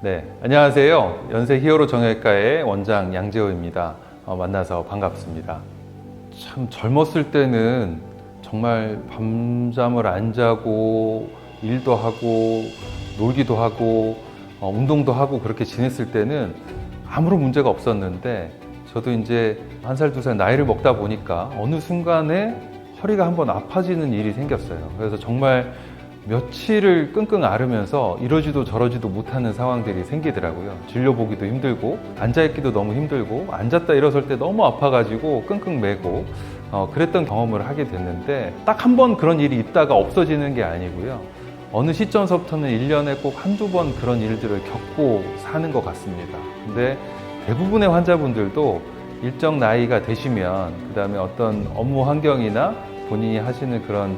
네, 안녕하세요. 연세 히어로 정형외과의 원장 양재호입니다. 어, 만나서 반갑습니다. 참 젊었을 때는 정말 밤잠을 안 자고 일도 하고 놀기도 하고 어, 운동도 하고 그렇게 지냈을 때는 아무런 문제가 없었는데 저도 이제 한 살 두 살 나이를 먹다 보니까 어느 순간에 허리가 한번 아파지는 일이 생겼어요. 그래서 정말 며칠을 끙끙 앓으면서 이러지도 저러지도 못하는 상황들이 생기더라고요. 진료 보기도 힘들고 앉아있기도 너무 힘들고 앉았다 일어설 때 너무 아파가지고 끙끙 매고 어, 그랬던 경험을 하게 됐는데 딱 한 번 그런 일이 있다가 없어지는 게 아니고요. 어느 시점서부터는 1년에 꼭 한두 번 그런 일들을 겪고 사는 것 같습니다. 근데 대부분의 환자분들도 일정 나이가 되시면 그 다음에 어떤 업무 환경이나 본인이 하시는 그런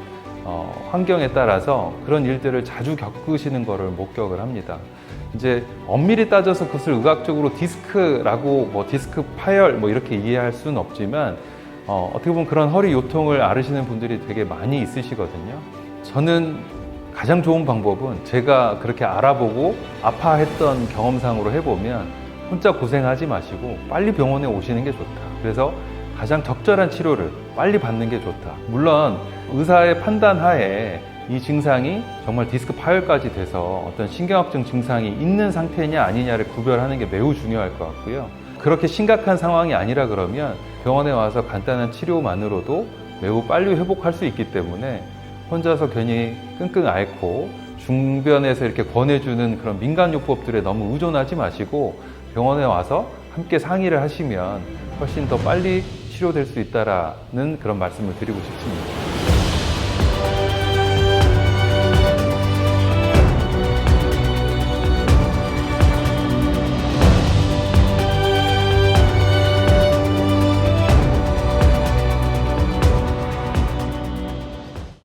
어, 환경에 따라서 그런 일들을 자주 겪으시는 것을 목격을 합니다. 이제 엄밀히 따져서 그것을 의학적으로 디스크라고 뭐 디스크 파열 뭐 이렇게 이해할 수는 없지만 어, 어떻게 보면 그런 허리 요통을 앓으시는 분들이 되게 많이 있으시거든요. 저는 가장 좋은 방법은 제가 그렇게 알아보고 아파했던 경험상으로 해보면 혼자 고생하지 마시고 빨리 병원에 오시는 게 좋다. 그래서 가장 적절한 치료를 빨리 받는 게 좋다. 물론 의사의 판단 하에 이 증상이 정말 디스크 파열까지 돼서 어떤 신경학적 증상이 있는 상태냐 아니냐를 구별하는 게 매우 중요할 것 같고요. 그렇게 심각한 상황이 아니라 그러면 병원에 와서 간단한 치료만으로도 매우 빨리 회복할 수 있기 때문에 혼자서 괜히 끙끙 앓고 중변에서 이렇게 권해주는 그런 민간요법들에 너무 의존하지 마시고 병원에 와서 함께 상의를 하시면 훨씬 더 빨리 치료될 수 있다라는 그런 말씀을 드리고 싶습니다.